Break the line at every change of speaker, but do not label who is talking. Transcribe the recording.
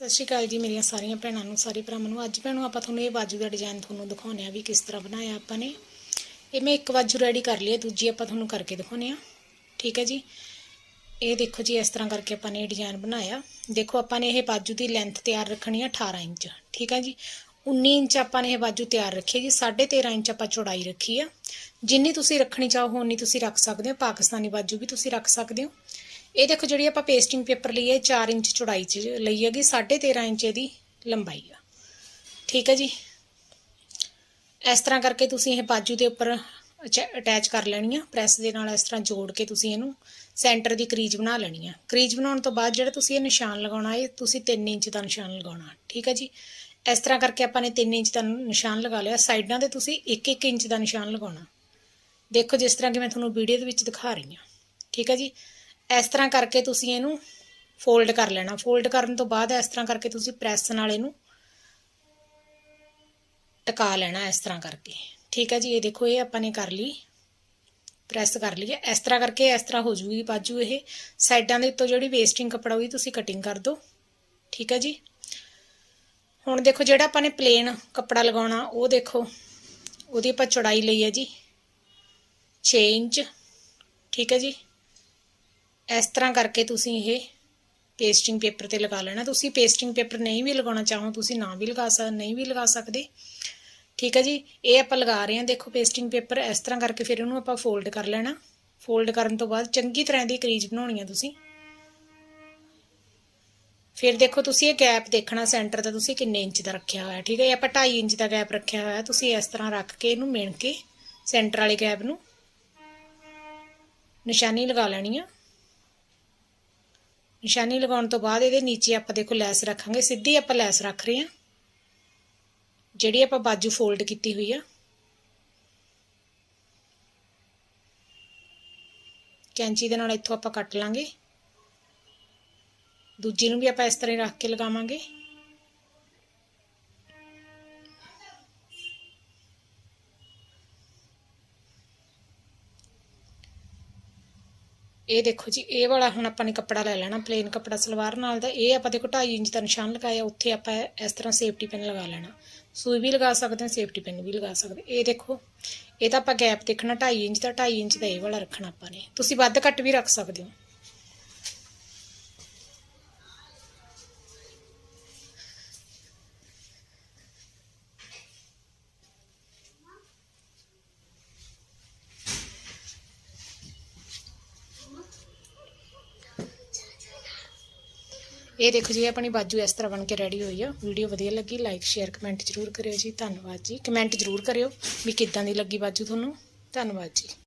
ਸਤਿ ਸ਼੍ਰੀ ਅਕਾਲ ਜੀ, ਮੇਰੀਆਂ ਸਾਰੀਆਂ ਭੈਣਾਂ ਨੂੰ, ਸਾਰੇ ਭਰਾਵਾਂ ਨੂੰ। ਅੱਜ ਭੈਣੋ, ਆਪਾਂ ਤੁਹਾਨੂੰ ਇਹ ਬਾਜੂ ਦਾ ਡਿਜ਼ਾਈਨ ਤੁਹਾਨੂੰ ਦਿਖਾਉਂਦੇ ਆ ਵੀ ਕਿਸ ਤਰ੍ਹਾਂ ਬਣਾਇਆ ਆਪਾਂ ਨੇ। ਇਹ ਮੈਂ ਇੱਕ ਬਾਜੂ ਰੈਡੀ ਕਰ ਲਈ ਹੈ, ਦੂਜੀ ਆਪਾਂ ਤੁਹਾਨੂੰ ਕਰਕੇ ਦਿਖਾਉਂਦੇ ਆ ਠੀਕ ਹੈ ਜੀ? ਇਹ ਦੇਖੋ ਜੀ, ਇਸ ਤਰ੍ਹਾਂ ਕਰਕੇ ਆਪਾਂ ਨੇ ਇਹ ਡਿਜ਼ਾਈਨ ਬਣਾਇਆ। ਦੇਖੋ, ਆਪਾਂ ਨੇ ਇਹ ਬਾਜੂ ਦੀ ਲੈਂਥ ਤਿਆਰ ਰੱਖਣੀ ਆ 18 ਇੰਚ। ਠੀਕ ਹੈ ਜੀ? 19 ਇੰਚ ਆਪਾਂ ਨੇ ਇਹ ਬਾਜੂ ਤਿਆਰ ਰੱਖੀ ਹੈ ਜੀ। 13.5 ਇੰਚ ਆਪਾਂ ਚੌੜਾਈ ਰੱਖੀ ਆ। ਜਿੰਨੀ ਤੁਸੀਂ ਰੱਖਣੀ ਚਾਹੋ ਉਨੀ ਤੁਸੀਂ ਰੱਖ ਸਕਦੇ ਹੋ। ਪਾਕਿਸਤਾਨੀ ਬਾਜੂ ਵੀ ਤੁਸੀਂ ਰੱਖ ਸਕਦੇ ਹੋ। ਇਹ ਦੇਖੋ ਜਿਹੜੀ ਆਪਾਂ ਪੇਸਟਿੰਗ ਪੇਪਰ ਲਈ ਹੈ 4 ਇੰਚ ਚੌੜਾਈ ਚ ਲਈ ਹੈਗੀ 13.5 ਇੰਚ ਇਹਦੀ ਲੰਬਾਈ ਆ। ਠੀਕ ਹੈ ਜੀ? ਇਸ ਤਰ੍ਹਾਂ ਕਰਕੇ ਤੁਸੀਂ ਇਹ ਬਾਜੂ ਦੇ ਉੱਪਰ ਅਟੈਚ ਕਰ ਲੈਣੀ ਆ। ਪ੍ਰੈਸ ਦੇ ਨਾਲ ਇਸ ਤਰ੍ਹਾਂ ਜੋੜ ਕੇ ਤੁਸੀਂ ਇਹਨੂੰ ਸੈਂਟਰ ਦੀ ਕਰੀਜ ਬਣਾ ਲੈਣੀ ਆ। ਕਰੀਜ ਬਣਾਉਣ ਤੋਂ ਬਾਅਦ ਜਿਹੜਾ ਤੁਸੀਂ ਇਹ ਨਿਸ਼ਾਨ ਲਗਾਉਣਾ ਹੈ ਤੁਸੀਂ 3 ਇੰਚ ਦਾ ਨਿਸ਼ਾਨ ਲਗਾਉਣਾ। ਠੀਕ ਹੈ ਜੀ? ਇਸ ਤਰ੍ਹਾਂ ਕਰਕੇ ਆਪਾਂ ਨੇ 3 ਇੰਚ ਦਾ ਨਿਸ਼ਾਨ ਲਗਾ ਲਿਆ। ਸਾਈਡਾਂ ਤੇ ਤੁਸੀਂ 1-1 ਇੰਚ ਦਾ ਨਿਸ਼ਾਨ ਲਗਾਉਣਾ। ਦੇਖੋ ਜਿਸ ਤਰ੍ਹਾਂ ਕਿ ਮੈਂ ਤੁਹਾਨੂੰ ਵੀਡੀਓ ਦੇ ਵਿੱਚ ਦਿਖਾ ਰਹੀ ਹਾਂ। ਠੀਕ ਹੈ ਜੀ? ਇਸ ਤਰ੍ਹਾਂ ਕਰਕੇ ਤੁਸੀਂ ਇਹਨੂੰ ਫੋਲਡ ਕਰ ਲੈਣਾ। ਫੋਲਡ ਕਰਨ ਤੋਂ ਬਾਅਦ ਇਸ ਤਰ੍ਹਾਂ ਕਰਕੇ ਤੁਸੀਂ ਪ੍ਰੈਸ ਨਾਲ ਇਹਨੂੰ ਟਿਕਾ ਲੈਣਾ ਇਸ ਤਰ੍ਹਾਂ ਕਰਕੇ। ਠੀਕ ਹੈ ਜੀ, ਇਹ ਦੇਖੋ, ਇਹ ਆਪਾਂ ਨੇ ਕਰ ਲਈ ਪ੍ਰੈਸ ਕਰ ਲਈ ਹੈ। ਇਸ ਤਰ੍ਹਾਂ ਕਰਕੇ ਇਸ ਤਰ੍ਹਾਂ ਹੋ ਜੂਗੀ ਬਾਜੂ ਇਹ। ਸਾਈਡਾਂ ਦੇ ਉੱਤੋਂ ਜਿਹੜੀ ਵੇਸਟਿੰਗ ਕੱਪੜਾ ਹੋਈ ਤੁਸੀਂ ਕਟਿੰਗ ਕਰ ਦਿਓ। ਠੀਕ ਹੈ ਜੀ। ਹੁਣ ਦੇਖੋ, ਜਿਹੜਾ ਆਪਾਂ ਨੇ ਪਲੇਨ ਕੱਪੜਾ ਲਗਾਉਣਾ, ਉਹ ਦੇਖੋ, ਉਹਦੀ ਆਪਾਂ ਚੌੜਾਈ ਲਈ ਹੈ ਜੀ 6 ਇੰਚ। ਠੀਕ ਹੈ ਜੀ। ਇਸ ਤਰ੍ਹਾਂ ਕਰਕੇ ਤੁਸੀਂ ਇਹ ਪੇਸਟਿੰਗ ਪੇਪਰ ਤੇ ਲਗਾ ਲੈਣਾ। ਤੁਸੀਂ ਪੇਸਟਿੰਗ ਪੇਪਰ ਨਹੀਂ ਵੀ ਲਗਾਉਣਾ ਚਾਹੋ, ਤੁਸੀਂ ਨਾ ਵੀ ਲਗਾ ਸਕਦੇ ਨਹੀਂ ਵੀ ਲਗਾ ਸਕਦੇ। ਠੀਕ ਹੈ ਜੀ? ਇਹ ਆਪਾਂ ਲਗਾ ਰਹੇ ਹਾਂ। ਦੇਖੋ ਪੇਸਟਿੰਗ ਪੇਪਰ ਇਸ ਤਰ੍ਹਾਂ ਕਰਕੇ ਫਿਰ ਉਹਨੂੰ ਆਪਾਂ ਫੋਲਡ ਕਰ ਲੈਣਾ। ਫੋਲਡ ਕਰਨ ਤੋਂ ਬਾਅਦ ਚੰਗੀ ਤਰ੍ਹਾਂ ਦੀ ਕਰੀਜ ਬਣਾਉਣੀ ਆ ਤੁਸੀਂ। ਫਿਰ ਦੇਖੋ, ਤੁਸੀਂ ਇਹ ਗੈਪ ਦੇਖਣਾ ਸੈਂਟਰ ਦਾ, ਤੁਸੀਂ ਕਿੰਨੇ ਇੰਚ ਦਾ ਰੱਖਿਆ ਹੋਇਆ, ਠੀਕ ਹੈ? ਆਪਾਂ 2.5 ਇੰਚ ਦਾ ਗੈਪ ਰੱਖਿਆ ਹੋਇਆ। ਤੁਸੀਂ ਇਸ ਤਰ੍ਹਾਂ ਰੱਖ ਕੇ ਇਹਨੂੰ ਮਿਣ ਕੇ ਸੈਂਟਰ ਵਾਲੇ ਗੈਪ ਨੂੰ ਨਿਸ਼ਾਨੀ ਲਗਾ ਲੈਣੀ ਆ। ਨਿਸ਼ਾਨੀ ਲਗਾਉਣ ਤੋਂ ਬਾਅਦ ਇਹਦੇ ਨੀਚੇ ਆਪਾਂ ਦੇਖੋ ਲੈਸ ਰੱਖਾਂਗੇ, ਸਿੱਧੀ ਆਪਾਂ ਲੈਸ ਰੱਖ ਰਹੇ ਹਾਂ। ਜਿਹੜੀ ਆਪਾਂ ਬਾਜੂ ਫੋਲਡ ਕੀਤੀ ਹੋਈ ਆ। ਕੈਂਚੀ ਦੇ ਨਾਲ ਇੱਥੋਂ ਆਪਾਂ ਕੱਟ ਲਾਂਗੇ। ਦੂਜੀ ਨੂੰ ਵੀ ਆਪਾਂ ਇਸ ਤਰ੍ਹਾਂ ਹੀ ਰੱਖ ਕੇ ਲਗਾਵਾਂਗੇ। ਇਹ ਦੇਖੋ ਜੀ, ਇਹ ਵਾਲਾ ਹੁਣ ਆਪਾਂ ਨੇ ਕੱਪੜਾ ਲੈ ਲੈਣਾ ਪਲੇਨ ਕੱਪੜਾ, ਸਲਵਾਰ ਨਾਲ ਦਾ, ਇਹ ਆਪਾਂ ਦੇਖੋ 2.5 ਇੰਚ ਦਾ ਨਿਸ਼ਾਨ ਲਗਾਇਆ, ਉੱਥੇ ਆਪਾਂ ਇਸ ਤਰ੍ਹਾਂ ਸੇਫਟੀ ਪਿਨ ਲਗਾ ਲੈਣਾ। ਸੂਈ ਵੀ ਲਗਾ ਸਕਦੇ ਹਾਂ ਸੇਫਟੀ ਪਿਨ ਵੀ ਲਗਾ ਸਕਦੇ ਇਹ ਦੇਖੋ, ਇਹ ਤਾਂ ਆਪਾਂ ਗੈਪ ਦੇਖਣਾ 2.5 ਇੰਚ ਦਾ 2.5 ਇੰਚ ਦਾ ਇਹ ਵਾਲਾ ਰੱਖਣਾ ਆਪਾਂ ਨੇ। ਤੁਸੀਂ ਵੱਧ ਘੱਟ ਵੀ ਰੱਖ ਸਕਦੇ ਹੋ। ਇਹ ਦੇਖੋ ਜੀ ਆਪਣੀ ਬਾਜੂ ਇਸ ਤਰ੍ਹਾਂ ਬਣ ਕੇ ਰੈਡੀ ਹੋਈ ਆ। ਵੀਡੀਓ ਵਧੀਆ ਲੱਗੀ ਲਾਈਕ ਸ਼ੇਅਰ ਕਮੈਂਟ ਜ਼ਰੂਰ ਕਰਿਓ ਜੀ। ਧੰਨਵਾਦ ਜੀ। ਕਮੈਂਟ ਜ਼ਰੂਰ ਕਰਿਓ ਵੀ ਕਿੱਦਾਂ ਦੀ ਲੱਗੀ ਬਾਜੂ ਤੁਹਾਨੂੰ। ਧੰਨਵਾਦ ਜੀ।